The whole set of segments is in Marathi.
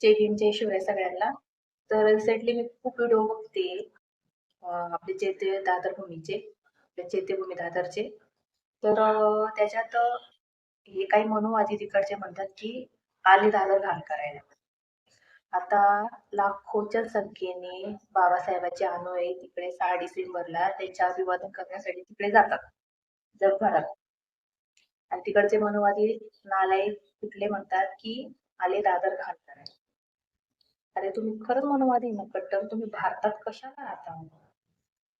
जय भीम जय शिवराय सगळ्यांना. तर रिसेंटली मी खूप व्हिडिओ बघते. आपले चैत्य दादर भूमीचे आपले चैत्यभूमी दादरचे. तर त्याच्यात हे काही मनोवादी तिकडचे म्हणतात की आले दादर घाण करायला. आता लाखोच्या संख्येने बाबासाहेबांचे अनुयायी तिकडे सहा डिसेंबरला त्यांच्या अभिवादन करण्यासाठी तिकडे जातात. जगभरात. आणि तिकडचे मनोवादी नालायक कुठले म्हणतात की आले दादर घाण करायला. अरे तुम्ही खरंच मनवादी ना कट्टर. तुम्ही भारतात कशाला राहता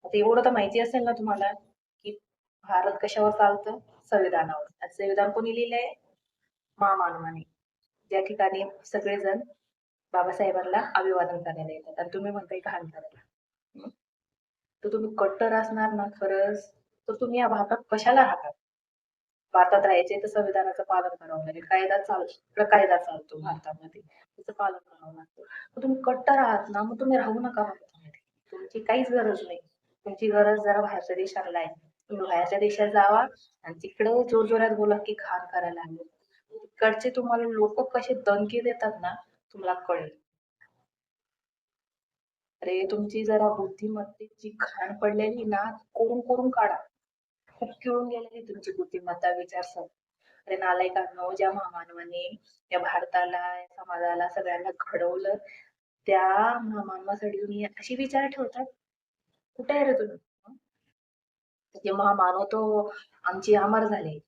आता एवढं तर माहिती असेल ना तुम्हाला की भारत कशावर चालतं? संविधानावर. संविधान कोणी लिहिलंय? महामानवाने ज्या ठिकाणी सगळेजण बाबासाहेबांना अभिवादन करायला येतात. आणि तुम्ही म्हणताय घाण करायला. तर तुम्ही कट्टर असणार ना खरंच? तर तुम्ही या भारतात कशाला राहतात भारतात राहायचे तर संविधानाचं पालन करावं लागेल. कायदा चाल कायदा चालतो भारतामध्ये. त्याचं पालन करावं लागतं. मग तुम्ही कट्टर आहात ना मग तुम्ही राहू नका भारतामध्ये. तुमची काहीच गरज नाही. तुमची गरज जरा बाहेरच्या देशाला आहे. तुम्ही बाहेरच्या देशात जावा आणि तिकडे जोर जोरात बोला की खाण करायला लागले. तिकडचे तुम्हाला लोक कसे दणके देतात ना तुम्हाला कळेल. अरे तुमची जरा बुद्धिमत्तेची खाण पडलेली ना कोरून कोरून काढा. खूप खेळून गेलेली तुमची बुद्धिमत्ता विचारसर अरे नालायकांनो ज्या महामानवाने या भारताला या समाजाला सगळ्यांना घडवलं त्या महामानवासाठी तुम्ही अशी विचार ठेवतात? कुठे आहे रे तुम्ही? जे महामानव तो आमची अमर झाले.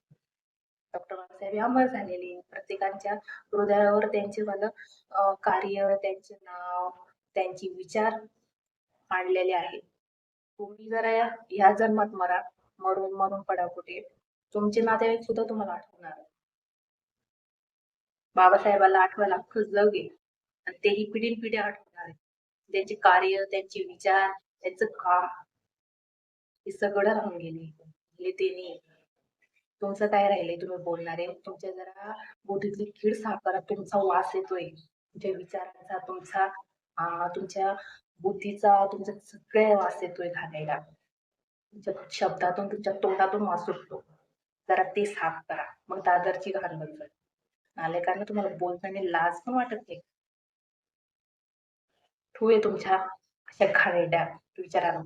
डॉक्टर बाबासाहेब अमर झालेले. प्रत्येकांच्या हृदयावर त्यांचे मला कार्य त्यांचे नाव त्यांची विचार मांडलेले आहेत. तुम्ही जरा या जन्मात मरा. मरून मरून पडा कुठे? तुमचे नातेवाईक सुद्धा तुम्हाला आठवणार बाबासाहेबाला आठवायला अख्खं जग आहे. आणि तेही पिढीन पिढ्या आठवणार आहे त्यांचे कार्य त्यांचे विचार त्यांचं काम हे सगळं राहून गेले. हे ते तुमचं काय राहिलंय? तुम्ही बोलणारे. तुमच्या जरा बोधीतली कीड साकार तुमचा वास येतोय. तुमच्या विचारांचा तुमचा तुमच्या बुद्धीचा तुमचा सगळे वास येतोय घालायला तुमच्या शब्दातून तुमच्या तोंडातून वास सुटतो. जरा ते साफ करा. मग दादरची घाण बदल नालेकांना तुम्हाला बोलताना लाज पण वाटत नाही. ठुवे तुमच्या अशा घाणेड्या विचारांना